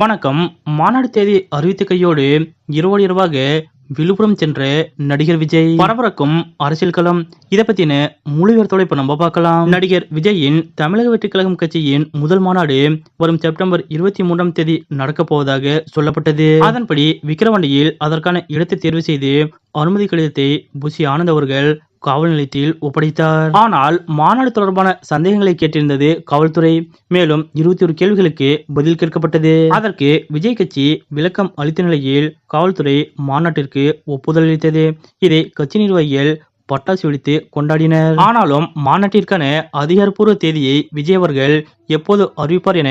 வணக்கம். மாநாடு தேதி அறிவித்த கையோடு இரவோடு இரவாக விழுப்புரம் சென்ற நடிகர் விஜய். பரபரக்கும் அரசியல் களம். இதை பத்தின முழு விவரத்தோட இப்ப நம்ம பார்க்கலாம். நடிகர் விஜயின் தமிழக வெற்றி கழகம் கட்சியின் முதல் மாநாடு வரும் செப்டம்பர் இருபத்தி மூன்றாம் தேதி நடக்க போவதாக சொல்லப்பட்டது. அதன்படி விக்கிரவாண்டியில் அதற்கான இடத்தை தேர்வு செய்து அனுமதி கடிதத்தை புஷி ஆனந்த் அவர்கள் காவல் நிலையத்தில் ஒப்படைத்தார். ஆனால் மாநாடு தொடர்பான சந்தேகங்களை கேட்டிருந்தது காவல்துறை. மேலும் இருபத்தி ஒரு கேள்விகளுக்கு பதில் கேட்கப்பட்டது. அதற்கு விஜய் கட்சி விளக்கம் அளித்த நிலையில் காவல்துறை மாநாட்டிற்கு ஒப்புதல் அளித்தது. இதை கட்சி நிர்வாகிகள் பட்டாசு வெடித்து கொண்டாடினர். ஆனாலும் மாநாட்டிற்கான அதிகாரப்பூர்வ தேதியை விஜய் அவர்கள் எப்போது அறிவிப்பார் என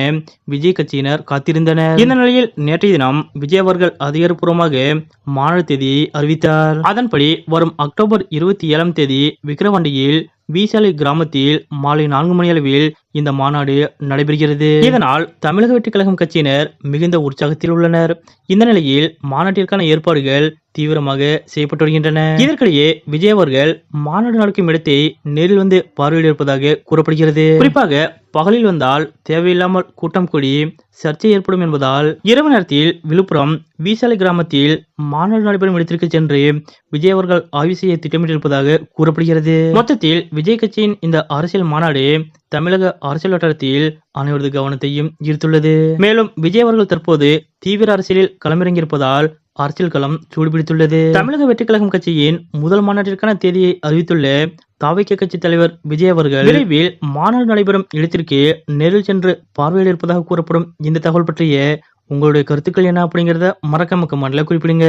விஜய் கட்சியினர் காத்திருந்தனர். இந்த நிலையில் நேற்றைய தினம் விஜய் அவர்கள் அதிகாரப்பூர்வமாக மாநாடு தேதியை அறிவித்தார். அதன்படி வரும் அக்டோபர் இருபத்தி ஏழாம் தேதி விக்கிரவாண்டியில் வீசாலை கிராமத்தில் மாலை நான்கு மணி அளவில் இந்த மாநாடு நடைபெறுகிறது. இதனால் தமிழக வெற்றி கழகம் கட்சியினர் மிகுந்த உற்சாகத்தில் உள்ளனர். இந்த நிலையில் மாநாட்டிற்கான ஏற்பாடுகள் தீவிரமாக செய்யப்பட்டு வருகின்றன. இதற்கிடையே விஜய் அவர்கள் மாநாடு நடக்கும் இடத்தை நேரில் வந்து பார்வையிட இருப்பதாக கூறப்படுகிறது. குறிப்பாக பகலில் வந்தால் தேவையில்லாமல் கூட்டம் கூடி சர்ச்சை ஏற்படும் என்பதால் இரவு நேரத்தில் விழுப்புரம் வீசாலை கிராமத்தில் மாநாடு நடைபெறும் இடத்திற்கு சென்று விஜய் அவர்கள் ஆய்வு செய்ய திட்டமிட்டிருப்பதாக கூறப்படுகிறது. மொத்தத்தில் விஜய் கட்சியின் இந்த அரசியல் மாநாடு தமிழக அரசியல் வட்டாரத்தில் அனைவரது கவனத்தையும் ஈர்த்துள்ளது. மேலும் விஜய் அவர்கள் தற்போது தீவிர அரசியலில் களமிறங்கியிருப்பதால் அரசியல் களம் சூடுபிடித்துள்ளது. தமிழக வெற்றிக்கழகம் கட்சியின் முதல் மாநாட்டிற்கான தேதியை அறிவித்துள்ள தாவக்கிய கட்சி தலைவர் விஜய் அவர்கள் விரைவில் மாநாடு நடைபெறும் இடத்திற்கு நேரில் சென்று பார்வையிட இருப்பதாக கூறப்படும் இந்த தகவல் பற்றிய உங்களுடைய கருத்துக்கள் என்ன அப்படிங்கறத மறக்காம கமெண்ட்ல குறிப்பிடுங்க.